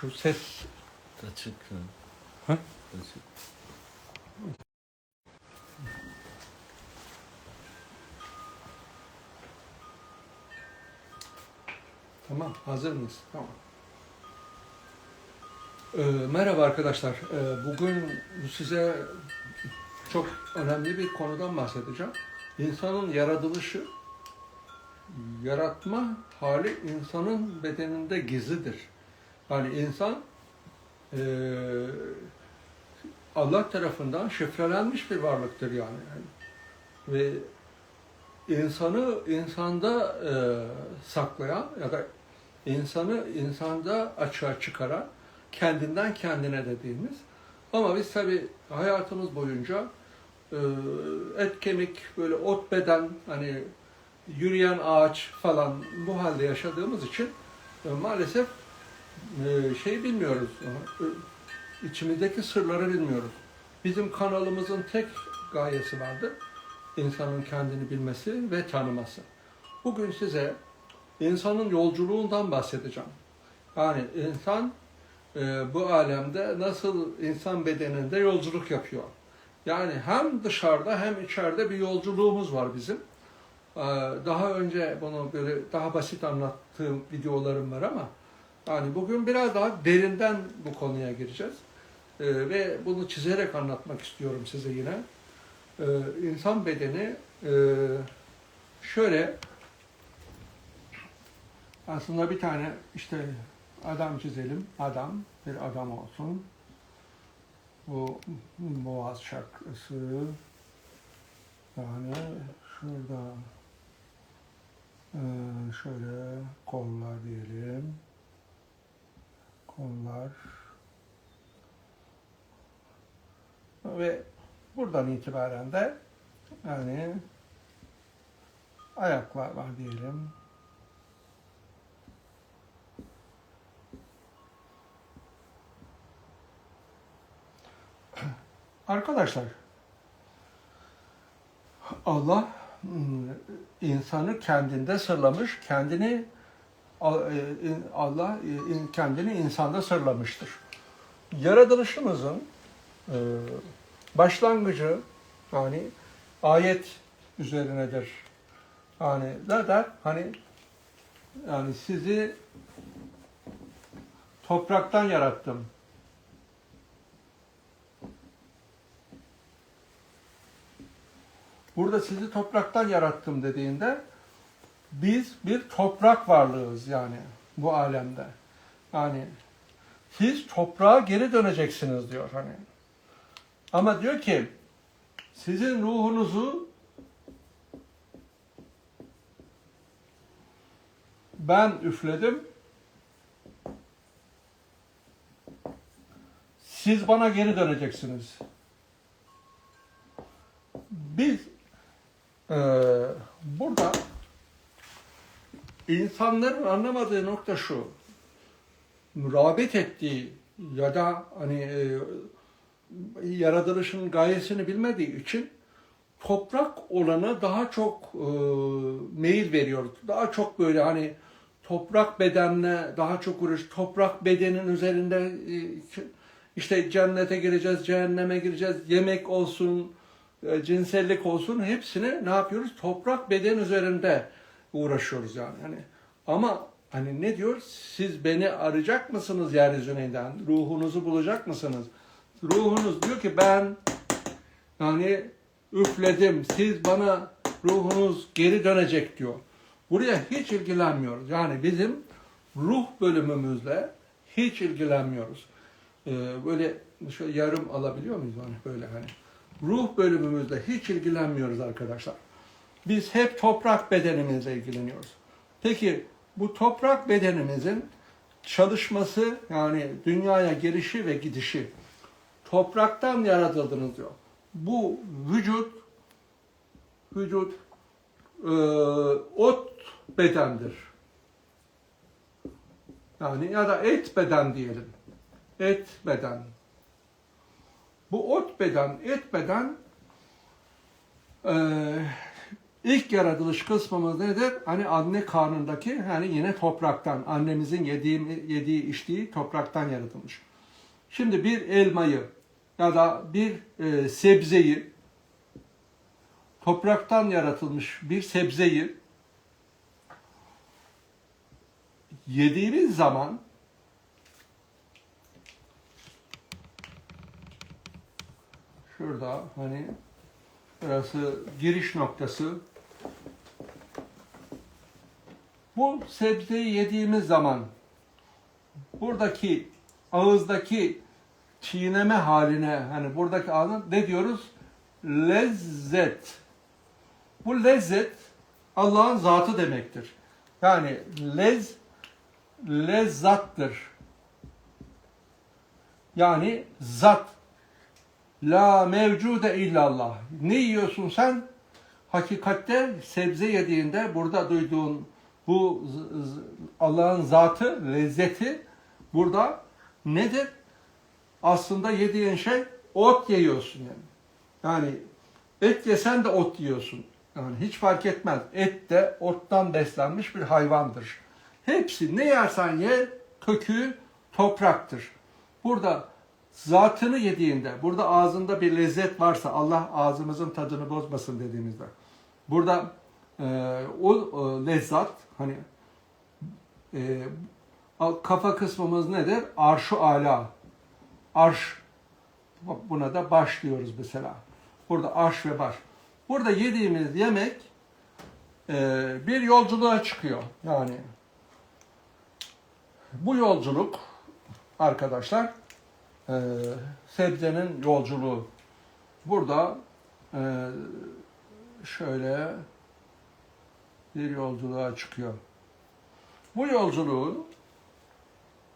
Şu ses Açık. Ha? Açık. Tamam, hazır mıyız? Tamam. Ee, merhaba arkadaşlar. Ee, bugün size çok önemli bir konudan bahsedeceğim. İnsanın yaratılışı, yaratma hali insanın bedeninde gizlidir. Yani insan eee, Allah tarafından şifrelenmiş bir varlıktır yani. Ve insanı insanda eee, saklayan ya da insanı insanda açığa çıkaran kendinden kendine dediğimiz ama biz tabi hayatımız boyunca eee, et kemik böyle ot beden hani yürüyen ağaç falan bu halde yaşadığımız için e, maalesef e, şey bilmiyoruz. e, içimizdeki sırları bilmiyoruz. Bizim kanalımızın tek gayesi vardır. insanın kendini bilmesi ve tanıması. Bugün size insanın yolculuğundan bahsedeceğim. Yani insan e, bu alemde nasıl insan bedeninde yolculuk yapıyor. Yani hem dışarıda hem içeride bir yolculuğumuz var bizim. Ee, Daha önce bunu böyle daha basit anlattığım videolarım var ama yani bugün biraz daha derinden bu konuya gireceğiz. Ee, Ve bunu çizerek anlatmak istiyorum size yine. Ee, İnsan bedeni e, şöyle aslında bir tane işte adam çizelim. Adam, bir adam olsun. Bu boğaz çakrası. Yani şurada ee, şöyle kollar diyelim. Kollar. Ve buradan itibaren de yani ayaklar var diyelim. Arkadaşlar Allah hmm, insanı kendinde sırlamış, kendini Allah e, kendini insanda sırlamıştır. Yaratılışımızın e, başlangıcı yani ayet üzerinedir. Yani zaten hani yani sizi topraktan yarattım. Burada sizi topraktan yarattım dediğinde biz bir toprak varlığız yani bu alemde. Yani siz toprağa geri döneceksiniz diyor hani. Ama diyor ki sizin ruhunuzu ben üfledim. Siz bana geri döneceksiniz. Biz ee, burada insanların anlamadığı nokta şu. Rağbet ettiği ya da hani e, yaratılışın gayesini bilmediği için toprak olana daha çok e, meyil veriyor. Daha çok böyle hani toprak bedenle daha çok uğraş. Toprak bedenin üzerinde e, işte cennete gireceğiz, cehenneme gireceğiz. Yemek olsun, e, cinsellik olsun hepsini ne yapıyoruz? Toprak beden üzerinde uğraşıyoruz yani. Hani ama hani ne diyor? Siz beni arayacak mısınız yeryüzünden? Ruhunuzu bulacak mısınız? Ruhunuz diyor ki ben yani üfledim. Siz bana ruhunuz geri dönecek diyor. Buraya hiç ilgilenmiyoruz. Yani bizim ruh bölümümüzle hiç ilgilenmiyoruz. Ee, böyle şöyle yarım alabiliyor muyuz hani böyle hani? ruh bölümümüzde hiç ilgilenmiyoruz arkadaşlar. Biz hep toprak bedenimizle ilgileniyoruz. Peki bu toprak bedenimizin çalışması yani dünyaya gelişi ve gidişi topraktan yaratıldınız diyor. Bu vücut vücut e, ot bedendir. Yani ya da et beden diyelim. Et beden. Bu ot beden, et beden e, İlk yaratılış kısmımız nedir? Hani anne karnındaki hani yine topraktan, annemizin yediği, yediği içtiği topraktan yaratılmış. Şimdi bir elmayı ya da bir e, sebzeyi topraktan yaratılmış bir sebzeyi yediğimiz zaman şurada hani burası giriş noktası bu sebzeyi yediğimiz zaman buradaki ağızdaki çiğneme haline hani buradaki anı ne diyoruz? Lezzet. Bu lezzet Allah'ın zatı demektir. Yani lez lezzattır. Yani zat. La mevcude illallah. Ne yiyorsun sen? Hakikatte sebze yediğinde burada duyduğun bu Allah'ın zatı, lezzeti burada nedir? Aslında yediğin şey ot yiyorsun yani. Yani et yesen de ot yiyorsun. Yani hiç fark etmez. Et de ottan beslenmiş bir hayvandır. Hepsi ne yersen ye kökü topraktır. Burada zatını yediğinde, burada ağzında bir lezzet varsa Allah ağzımızın tadını bozmasın dediğimizde. Burada e, o e, lezzat hani e, kafa kısmımız nedir? Arşu ala. Arş. Buna da baş diyoruz mesela. Burada arş ve baş. Burada yediğimiz yemek e, bir yolculuğa çıkıyor. Yani bu yolculuk arkadaşlar e, sebzenin yolculuğu. Burada e, şöyle bir yolculuğa çıkıyor. Bu yolculuğun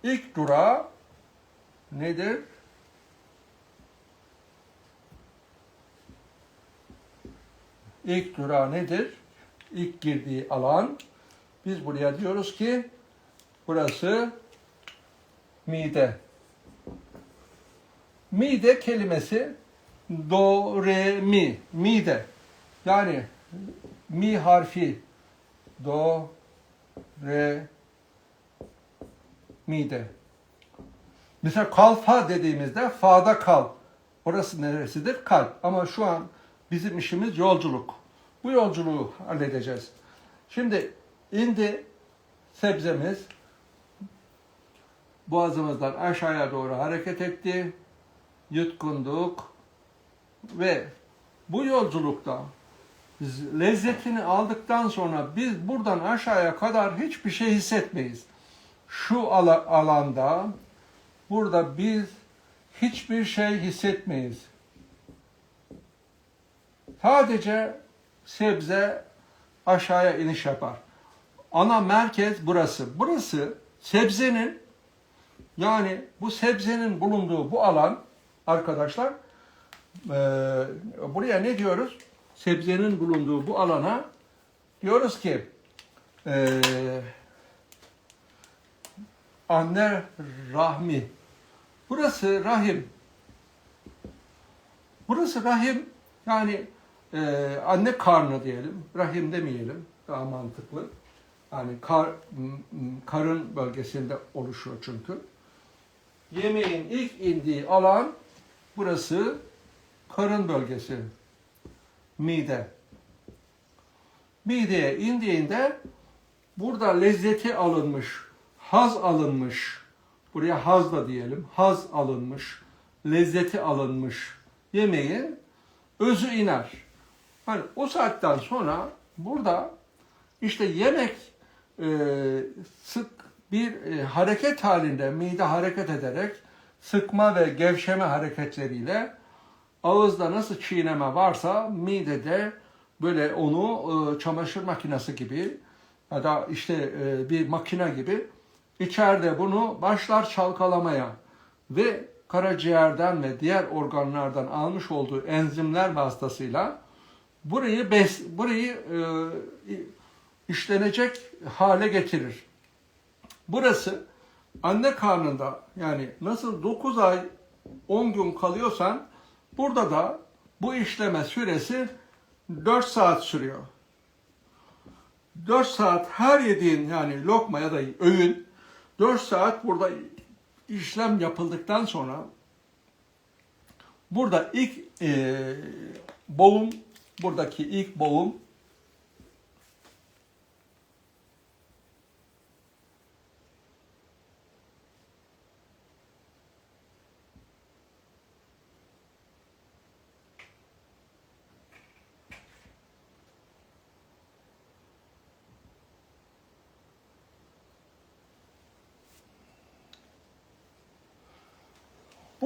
ilk durağı nedir? İlk durağı nedir? İlk girdiği alan. Biz buraya diyoruz ki burası mide. Mide kelimesi do, re, mi. Mide. Yani mi harfi do, re, mide. Mesela kalfa dediğimizde fa'da kal. Orası neresidir? Kalp. Ama şu an bizim işimiz yolculuk. Bu yolculuğu halledeceğiz. Şimdi indi sebzemiz boğazımızdan aşağıya doğru hareket etti. Yutkunduk ve bu yolculukta lezzetini aldıktan sonra biz buradan aşağıya kadar hiçbir şey hissetmeyiz. Şu ala- alanda burada biz hiçbir şey hissetmeyiz. Sadece sebze aşağıya iniş yapar. Ana merkez burası. Burası sebzenin yani bu sebzenin bulunduğu bu alan arkadaşlar eee, buraya ne diyoruz? Sebzenin bulunduğu bu alana diyoruz ki eee, anne rahmi. Burası rahim. Burası rahim yani eee, anne karnı diyelim. Rahim demeyelim. Daha mantıklı. Yani kar, karın bölgesinde oluşuyor çünkü. Yemeğin ilk indiği alan burası karın bölgesi. Mide. Mideye indiğinde burada lezzeti alınmış, haz alınmış. Buraya haz da diyelim. Haz alınmış, lezzeti alınmış yemeğin özü iner. Hani o saatten sonra burada işte yemek e, sık bir e, hareket halinde mide hareket ederek sıkma ve gevşeme hareketleriyle ağızda nasıl çiğneme varsa midede böyle onu e, çamaşır makinesi gibi ya da işte e, bir makine gibi içeride bunu başlar çalkalamaya ve karaciğerden ve diğer organlardan almış olduğu enzimler vasıtasıyla burayı bes, burayı e, işlenecek hale getirir. Burası anne karnında yani nasıl 9 ay 10 gün kalıyorsan burada da bu işleme süresi 4 saat sürüyor. 4 saat her yediğin yani lokma ya da öğün 4 saat burada işlem yapıldıktan sonra burada ilk e, boğum buradaki ilk boğum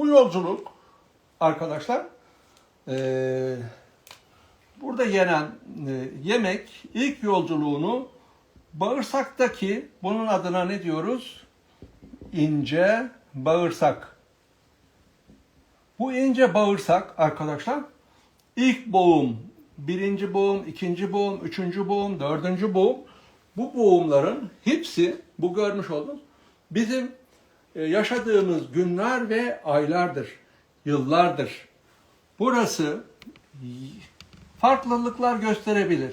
Yolculuk arkadaşlar eee, burada yenen e, yemek ilk yolculuğunu bağırsaktaki bunun adına ne diyoruz? İnce bağırsak. Bu ince bağırsak arkadaşlar ilk boğum, birinci boğum, ikinci boğum, üçüncü boğum, dördüncü boğum bu boğumların hepsi bu görmüş olduğunuz bizim e, yaşadığımız günler ve aylardır, yıllardır. Burası farklılıklar gösterebilir.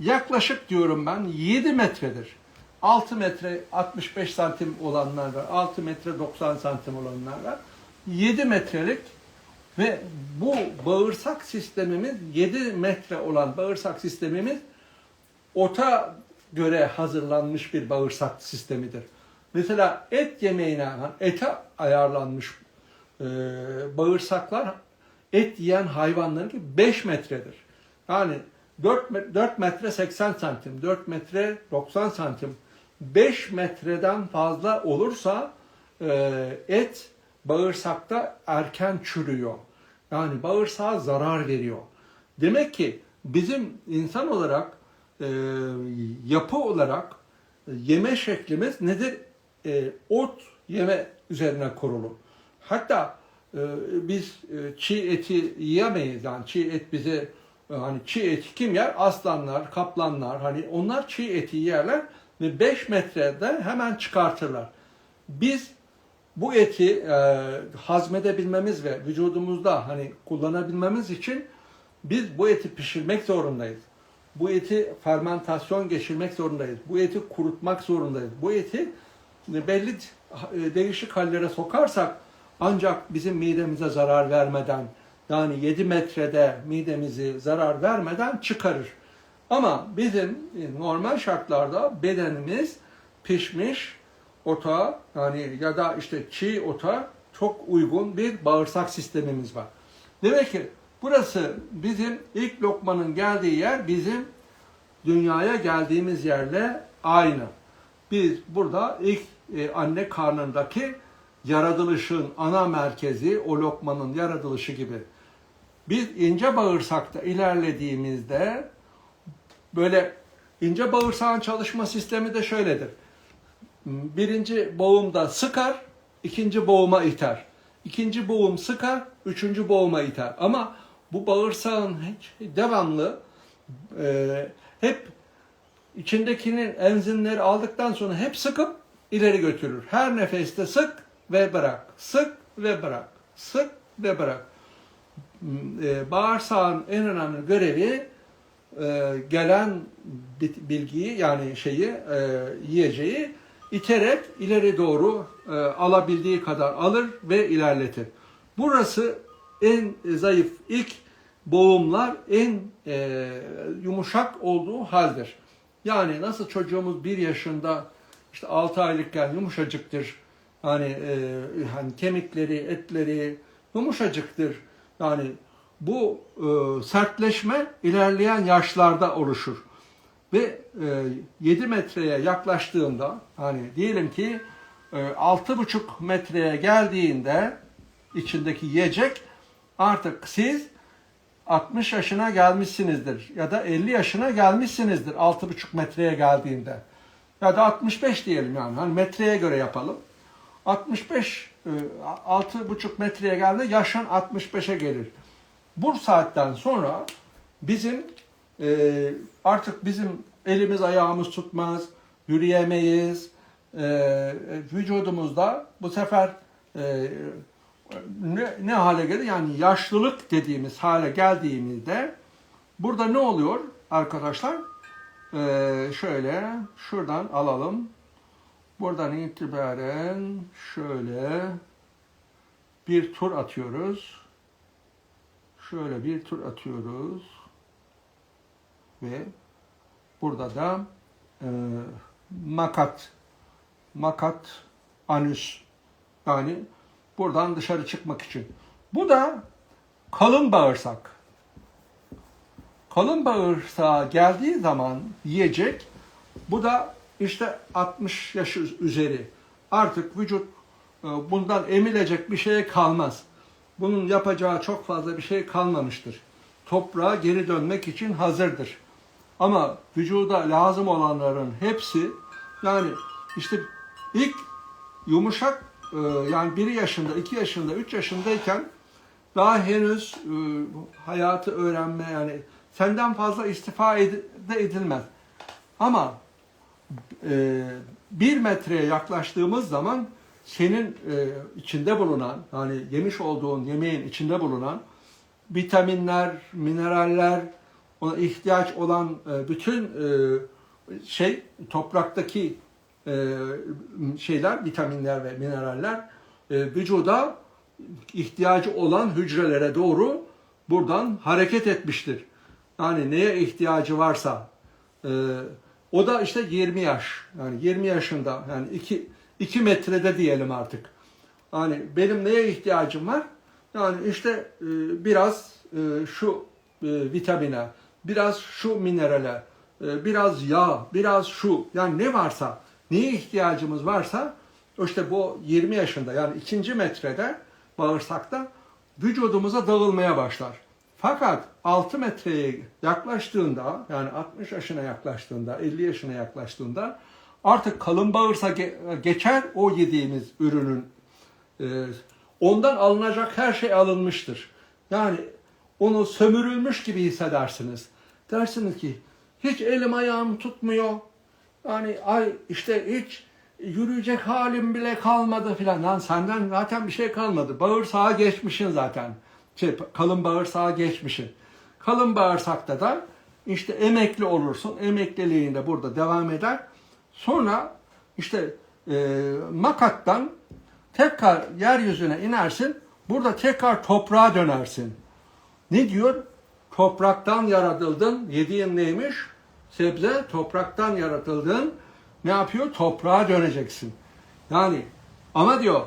Yaklaşık diyorum ben 7 metredir. 6 metre 65 santim olanlar var. 6 metre 90 santim olanlar var. 7 metrelik ve bu bağırsak sistemimiz 7 metre olan bağırsak sistemimiz ota göre hazırlanmış bir bağırsak sistemidir. Mesela et yemeğine ete ayarlanmış e, bağırsaklar et yiyen hayvanların ki 5 metredir. Yani 4, me- 4 metre 80 santim, 4 metre 90 santim, 5 metreden fazla olursa e, et bağırsakta erken çürüyor. Yani bağırsağa zarar veriyor. Demek ki bizim insan olarak e, yapı olarak e, yeme şeklimiz nedir? E, ot yeme üzerine kurulu. Hatta e, biz e, çiğ eti yiyemeyiz. Yani çiğ et bize e, hani çiğ eti kim yer? Aslanlar, kaplanlar. Hani onlar çiğ eti yerler ve 5 metrede hemen çıkartırlar. Biz bu eti e, hazmedebilmemiz ve vücudumuzda hani kullanabilmemiz için biz bu eti pişirmek zorundayız. Bu eti fermentasyon geçirmek zorundayız. Bu eti kurutmak zorundayız. Bu eti belli e, değişik hallere sokarsak ancak bizim midemize zarar vermeden yani 7 metrede midemizi zarar vermeden çıkarır. Ama bizim e, normal şartlarda bedenimiz pişmiş ota yani ya da işte çiğ ota çok uygun bir bağırsak sistemimiz var. Demek ki burası bizim ilk lokmanın geldiği yer bizim dünyaya geldiğimiz yerle aynı. Biz burada ilk e, anne karnındaki yaratılışın ana merkezi o lokmanın yaratılışı gibi. Biz ince bağırsakta ilerlediğimizde böyle ince bağırsağın çalışma sistemi de şöyledir. Birinci boğumda sıkar, ikinci boğuma iter. İkinci boğum sıkar, üçüncü boğuma iter. Ama bu bağırsağın hiç devamlı e, hep içindekinin enzimleri aldıktan sonra hep sıkıp ileri götürür. Her nefeste sık ve bırak. Sık ve bırak. Sık ve bırak. E, bağırsağın en önemli görevi e, gelen bilgiyi yani şeyi e, yiyeceği iterek ileri doğru alabildiği kadar alır ve ilerletir. Burası en zayıf ilk boğumlar en yumuşak olduğu haldir. Yani nasıl çocuğumuz bir yaşında işte 6 aylıkken yumuşacıktır. Hani, e, hani kemikleri, etleri yumuşacıktır. Yani bu e, sertleşme ilerleyen yaşlarda oluşur. Ve e, 7 metreye yaklaştığında hani diyelim ki e, 6,5 metreye geldiğinde içindeki yiyecek artık siz 60 yaşına gelmişsinizdir ya da 50 yaşına gelmişsinizdir 6,5 metreye geldiğinde. Ya da 65 diyelim yani hani metreye göre yapalım. 65 e, 6,5 metreye geldiğinde yaşın 65'e gelir. Bu saatten sonra bizim e, artık bizim elimiz ayağımız tutmaz, yürüyemeyiz. E, vücudumuzda bu sefer e, ne, ne hale gelir? Yani yaşlılık dediğimiz hale geldiğimizde burada ne oluyor arkadaşlar? Ee, şöyle şuradan alalım. Buradan itibaren şöyle bir tur atıyoruz. Şöyle bir tur atıyoruz. Ve burada da e, makat makat anüs yani buradan dışarı çıkmak için. Bu da kalın bağırsak. Kalın bağırsağa geldiği zaman yiyecek. Bu da işte 60 yaş üzeri. Artık vücut e, bundan emilecek bir şey kalmaz. Bunun yapacağı çok fazla bir şey kalmamıştır. Toprağa geri dönmek için hazırdır. Ama vücuda lazım olanların hepsi yani işte ilk yumuşak e, yani 1 yaşında, 2 yaşında, 3 yaşındayken daha henüz e, hayatı öğrenme yani senden fazla istifa de edilmez. Ama e, bir metreye yaklaştığımız zaman senin e, içinde bulunan yani yemiş olduğun yemeğin içinde bulunan vitaminler, mineraller, ona ihtiyaç olan e, bütün e, şey topraktaki e, şeyler, vitaminler ve mineraller e, vücuda ihtiyacı olan hücrelere doğru buradan hareket etmiştir. Yani neye ihtiyacı varsa e, o da işte 20 yaş. Yani 20 yaşında yani 2 2 metrede diyelim artık. Yani benim neye ihtiyacım var? Yani işte e, biraz e, şu e, vitamine, biraz şu minerale, e, biraz yağ, biraz şu yani ne varsa, neye ihtiyacımız varsa işte bu 20 yaşında yani ikinci metrede bağırsakta vücudumuza dağılmaya başlar. Fakat 6 metreye yaklaştığında yani 60 yaşına yaklaştığında 50 yaşına yaklaştığında artık kalın bağırsa ge- geçer o yediğimiz ürünün e, ondan alınacak her şey alınmıştır. Yani onu sömürülmüş gibi hissedersiniz. Dersiniz ki hiç elim ayağım tutmuyor. Yani ay işte hiç yürüyecek halim bile kalmadı filan. Lan senden zaten bir şey kalmadı. Bağırsağa geçmişin zaten. Şey, kalın bağırsağa geçmişin. Kalın bağırsakta da işte emekli olursun. Emekliliğinde burada devam eder. Sonra işte e, makattan tekrar yeryüzüne inersin. Burada tekrar toprağa dönersin. Ne diyor? Topraktan yaratıldın. Yediğin neymiş? Sebze topraktan yaratıldın. Ne yapıyor? Toprağa döneceksin. Yani ama diyor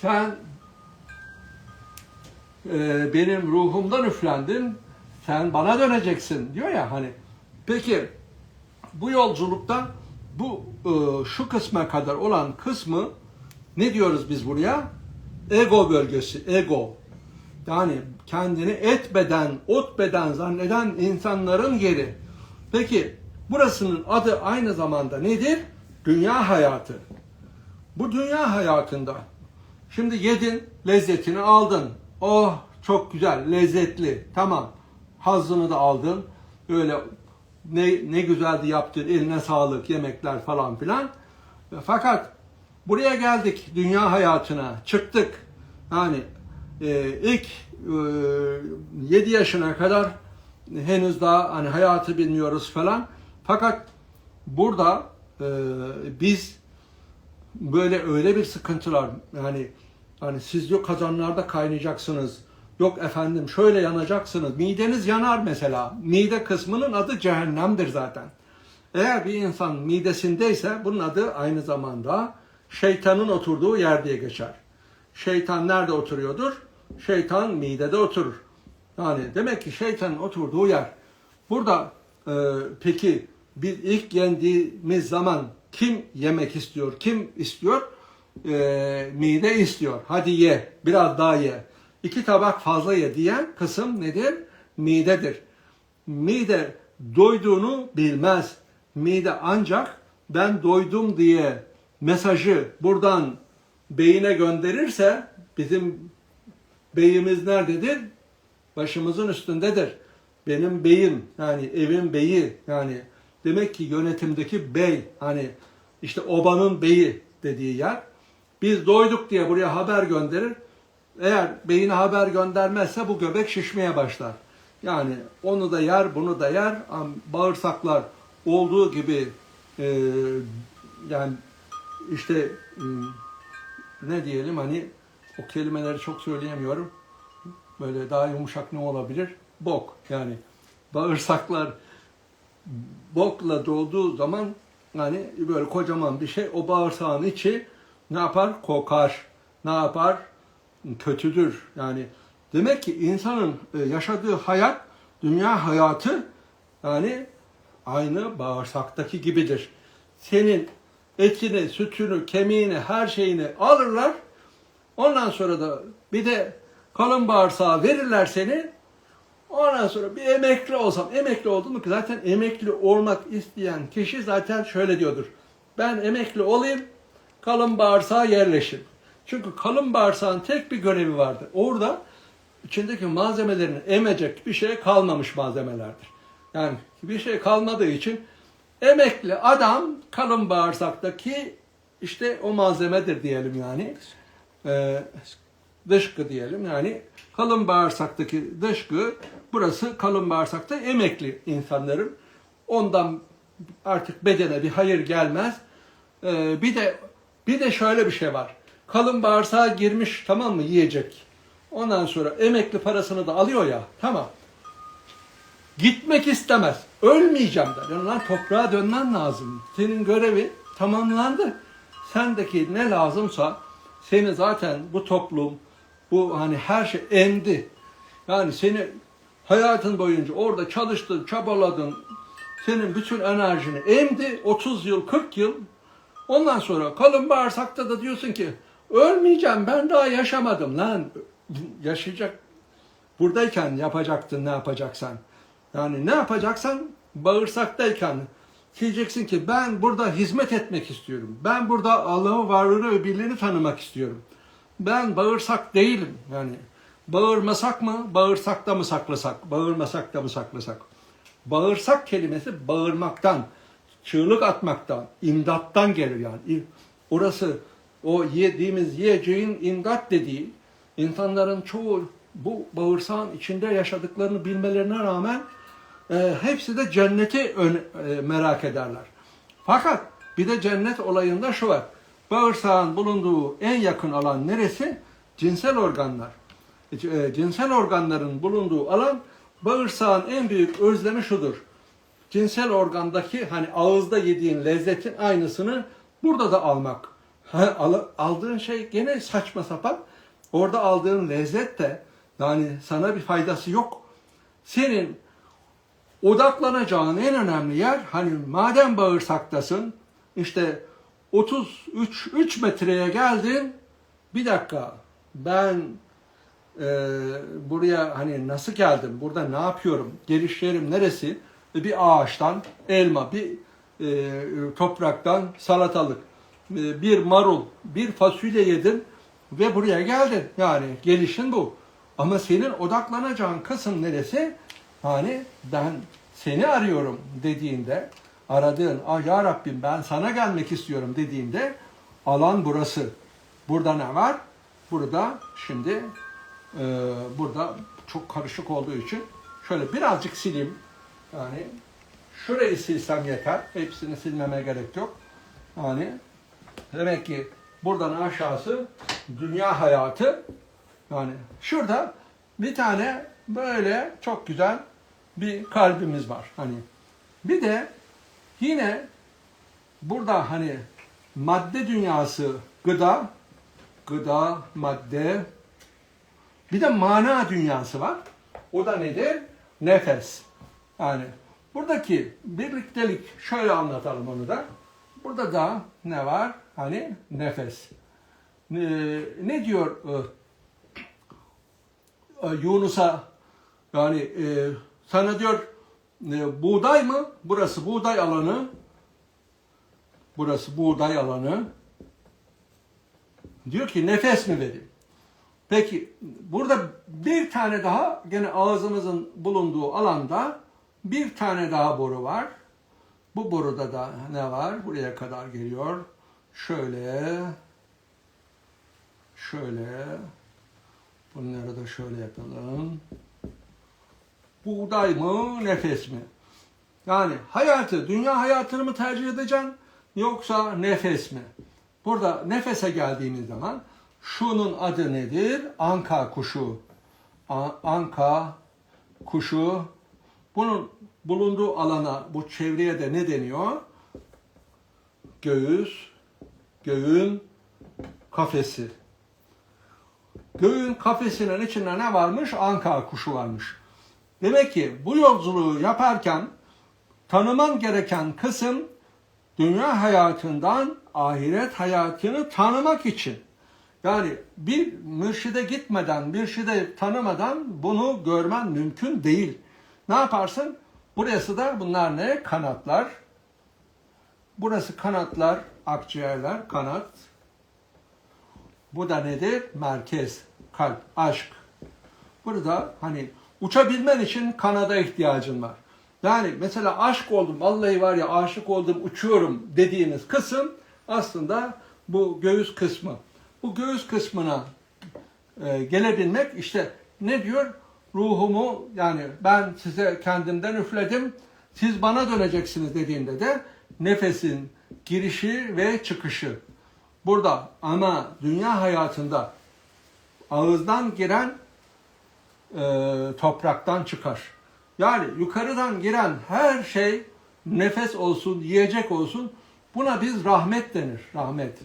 sen e, benim ruhumdan üflendin. Sen bana döneceksin diyor ya hani. Peki bu yolculukta bu e, şu kısma kadar olan kısmı ne diyoruz biz buraya? Ego bölgesi, ego. Yani kendini et beden, ot beden zanneden insanların yeri. Peki burasının adı aynı zamanda nedir? Dünya hayatı. Bu dünya hayatında şimdi yedin, lezzetini aldın. Oh çok güzel, lezzetli. Tamam. Hazzını da aldın. Öyle ne, ne güzeldi yaptın, eline sağlık, yemekler falan filan. Fakat buraya geldik dünya hayatına, çıktık. Yani e, ilk e, 7 yaşına kadar henüz daha hani hayatı bilmiyoruz falan. Fakat burada e, biz böyle öyle bir sıkıntılar yani hani siz yok kazanlarda kaynayacaksınız. Yok efendim şöyle yanacaksınız. Mideniz yanar mesela. Mide kısmının adı cehennemdir zaten. Eğer bir insan midesindeyse bunun adı aynı zamanda şeytanın oturduğu yer diye geçer. Şeytan nerede oturuyordur? Şeytan midede oturur. Yani demek ki şeytanın oturduğu yer. Burada e, peki biz ilk yendiğimiz zaman kim yemek istiyor? Kim istiyor? E, mide istiyor. Hadi ye, biraz daha ye. İki tabak fazla ye diyen kısım nedir? Midedir. Mide doyduğunu bilmez. Mide ancak ben doydum diye mesajı buradan beyine gönderirse bizim beyimiz nerededir? Başımızın üstündedir. Benim beyim yani evin beyi yani demek ki yönetimdeki bey hani işte obanın beyi dediği yer. Biz doyduk diye buraya haber gönderir. Eğer beyine haber göndermezse bu göbek şişmeye başlar. Yani onu da yer, bunu da yer. Bağırsaklar olduğu gibi e, yani işte e, ne diyelim hani o kelimeleri çok söyleyemiyorum. Böyle daha yumuşak ne olabilir? Bok yani bağırsaklar bokla dolduğu zaman hani böyle kocaman bir şey o bağırsağın içi ne yapar? Kokar. Ne yapar? Kötüdür. Yani demek ki insanın e, yaşadığı hayat, dünya hayatı yani aynı bağırsaktaki gibidir. Senin etini, sütünü, kemiğini, her şeyini alırlar. Ondan sonra da bir de kalın bağırsağı verirler seni. Ondan sonra bir emekli olsam, emekli oldum mu zaten emekli olmak isteyen kişi zaten şöyle diyordur. Ben emekli olayım, kalın bağırsağa yerleşim. Çünkü kalın bağırsağın tek bir görevi vardır. Orada içindeki malzemelerini emecek bir şey kalmamış malzemelerdir. Yani bir şey kalmadığı için emekli adam kalın bağırsaktaki işte o malzemedir diyelim yani. Ee, dışkı diyelim yani kalın bağırsaktaki dışkı burası kalın bağırsakta emekli insanların ondan artık bedene bir hayır gelmez. Ee, bir de bir de şöyle bir şey var. Kalın bağırsağa girmiş tamam mı yiyecek. Ondan sonra emekli parasını da alıyor ya tamam. Gitmek istemez. Ölmeyeceğim der. Yani lan toprağa dönmen lazım. Senin görevi tamamlandı. Sendeki ne lazımsa seni zaten bu toplum, bu hani her şey emdi. Yani seni hayatın boyunca orada çalıştın, çabaladın. Senin bütün enerjini emdi. 30 yıl, 40 yıl. Ondan sonra kalın bağırsakta da diyorsun ki ölmeyeceğim ben daha yaşamadım lan. Yaşayacak. Buradayken yapacaktın ne yapacaksan. Yani ne yapacaksan bağırsaktayken diyeceksin ki ben burada hizmet etmek istiyorum. Ben burada Allah'ı varlığını ve birliğini tanımak istiyorum. Ben bağırsak değilim. Yani bağırmasak mı, bağırsakta mı saklasak, bağırmasak da mı saklasak? Bağırsak kelimesi bağırmaktan, çığlık atmaktan, imdattan gelir yani. Orası o yediğimiz yiyeceğin imdat dediği insanların çoğu bu bağırsağın içinde yaşadıklarını bilmelerine rağmen e, hepsi de cenneti ön- e, merak ederler. Fakat bir de cennet olayında şu var. Bağırsağın bulunduğu en yakın alan neresi? Cinsel organlar. E, cinsel organların bulunduğu alan bağırsağın en büyük özlemi şudur. Cinsel organdaki hani ağızda yediğin lezzetin aynısını burada da almak. Aldığın şey gene saçma sapan. Orada aldığın lezzet de yani sana bir faydası yok. Senin odaklanacağın en önemli yer hani madem bağırsaktasın işte 33 3 metreye geldin bir dakika ben e, buraya hani nasıl geldim burada ne yapıyorum geliş yerim neresi bir ağaçtan elma bir e, topraktan salatalık e, bir marul bir fasulye yedin ve buraya geldin yani gelişin bu ama senin odaklanacağın kısım neresi Hani ben seni arıyorum dediğinde, aradığın, ah ya Rabbim ben sana gelmek istiyorum dediğinde alan burası. Burada ne var? Burada şimdi e, burada çok karışık olduğu için şöyle birazcık sileyim. Yani şurayı silsem yeter. Hepsini silmeme gerek yok. Yani demek ki buradan aşağısı dünya hayatı. Yani şurada bir tane böyle çok güzel bir kalbimiz var. Hani bir de yine burada hani madde dünyası gıda, gıda, madde bir de mana dünyası var. O da nedir? Nefes. Yani buradaki birliktelik şöyle anlatalım onu da. Burada da ne var? Hani nefes. Ee, ne diyor e, e, Yunus'a yani e, sana diyor e, buğday mı? Burası buğday alanı. Burası buğday alanı. Diyor ki nefes mi vereyim? Peki burada bir tane daha gene ağzımızın bulunduğu alanda bir tane daha boru var. Bu boruda da ne var? Buraya kadar geliyor. Şöyle şöyle bunları da şöyle yapalım buğday mı, nefes mi? Yani hayatı, dünya hayatını mı tercih edeceksin yoksa nefes mi? Burada nefese geldiğimiz zaman şunun adı nedir? Anka kuşu. Anka kuşu. Bunun bulunduğu alana, bu çevreye de ne deniyor? Göğüs, göğün kafesi. Göğün kafesinin içinde ne varmış? Anka kuşu varmış. Demek ki bu yolculuğu yaparken tanıman gereken kısım dünya hayatından ahiret hayatını tanımak için. Yani bir mürşide gitmeden, bir şide tanımadan bunu görmen mümkün değil. Ne yaparsın? Burası da bunlar ne? Kanatlar. Burası kanatlar, akciğerler, kanat. Bu da nedir? Merkez, kalp, aşk. Burada hani uçabilmen için kanada ihtiyacın var. Yani mesela aşk oldum, vallahi var ya aşık oldum, uçuyorum dediğiniz kısım aslında bu göğüs kısmı. Bu göğüs kısmına e, gelebilmek işte ne diyor? Ruhumu yani ben size kendimden üfledim, siz bana döneceksiniz dediğinde de nefesin girişi ve çıkışı. Burada ama dünya hayatında ağızdan giren e, topraktan çıkar. Yani yukarıdan giren her şey nefes olsun, yiyecek olsun buna biz rahmet denir. Rahmet.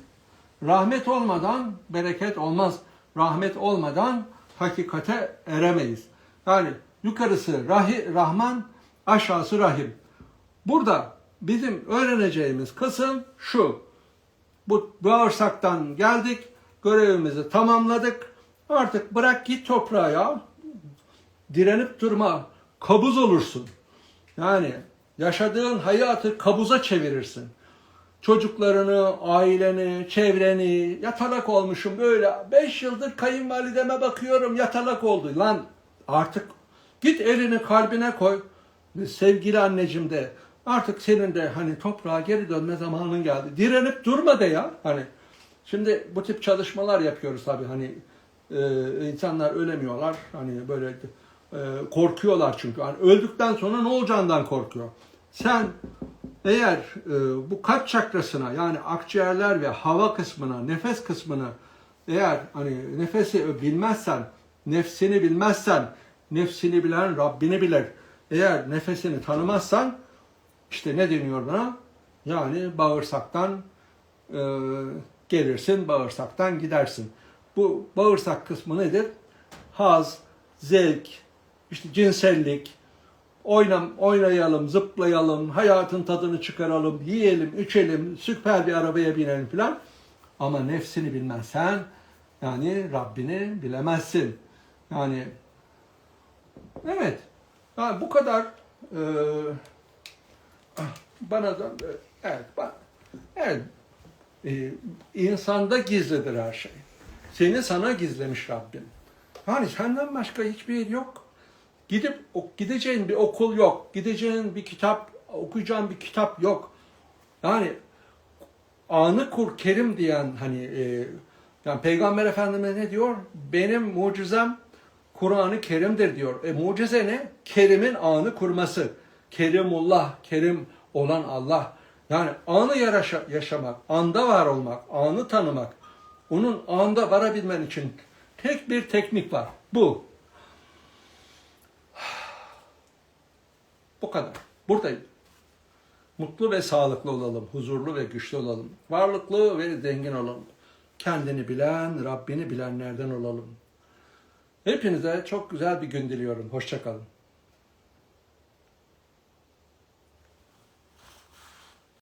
Rahmet olmadan bereket olmaz. Rahmet olmadan hakikate eremeyiz. Yani yukarısı rahi, Rahman, aşağısı Rahim. Burada bizim öğreneceğimiz kısım şu. Bu bağırsaktan geldik, görevimizi tamamladık. Artık bırak git toprağa. Direnip durma. Kabuz olursun. Yani yaşadığın hayatı kabuza çevirirsin. Çocuklarını, aileni, çevreni, yatalak olmuşum böyle. Beş yıldır kayınvalideme bakıyorum yatalak oldu. Lan artık git elini kalbine koy. Sevgili anneciğim de artık senin de hani toprağa geri dönme zamanın geldi. Direnip durma de ya. Hani şimdi bu tip çalışmalar yapıyoruz tabii hani e, insanlar ölemiyorlar. Hani böyle e, korkuyorlar çünkü. Hani öldükten sonra ne olacağından korkuyor. Sen eğer e, bu kalp çakrasına yani akciğerler ve hava kısmına, nefes kısmına eğer hani nefesi bilmezsen, nefsini bilmezsen, nefsini bilen Rabbini bilir. Eğer nefesini tanımazsan işte ne deniyor buna? Yani bağırsaktan e, gelirsin, bağırsaktan gidersin. Bu bağırsak kısmı nedir? Haz, zevk, işte cinsellik, oynam, oynayalım, zıplayalım, hayatın tadını çıkaralım, yiyelim, içelim, süper bir arabaya binelim filan. Ama nefsini bilmezsen yani Rabbini bilemezsin. Yani evet. Yani bu kadar e, bana da evet, evet e, insanda gizlidir her şey. Seni sana gizlemiş Rabbim. Yani senden başka hiçbir yok. Gidip gideceğin bir okul yok. Gideceğin bir kitap, okuyacağın bir kitap yok. Yani anı kur kerim diyen hani e, yani Peygamber Efendimiz ne diyor? Benim mucizem Kur'an-ı Kerim'dir diyor. E mucize ne? Kerim'in anı kurması. Kerimullah, Kerim olan Allah. Yani anı yaşa- yaşamak, anda var olmak, anı tanımak. Onun anda varabilmen için tek bir teknik var. Bu. Bu kadar. Buradayım. Mutlu ve sağlıklı olalım, huzurlu ve güçlü olalım, varlıklı ve zengin olalım. Kendini bilen, Rabbini bilenlerden olalım. Hepinize çok güzel bir gün diliyorum. Hoşçakalın.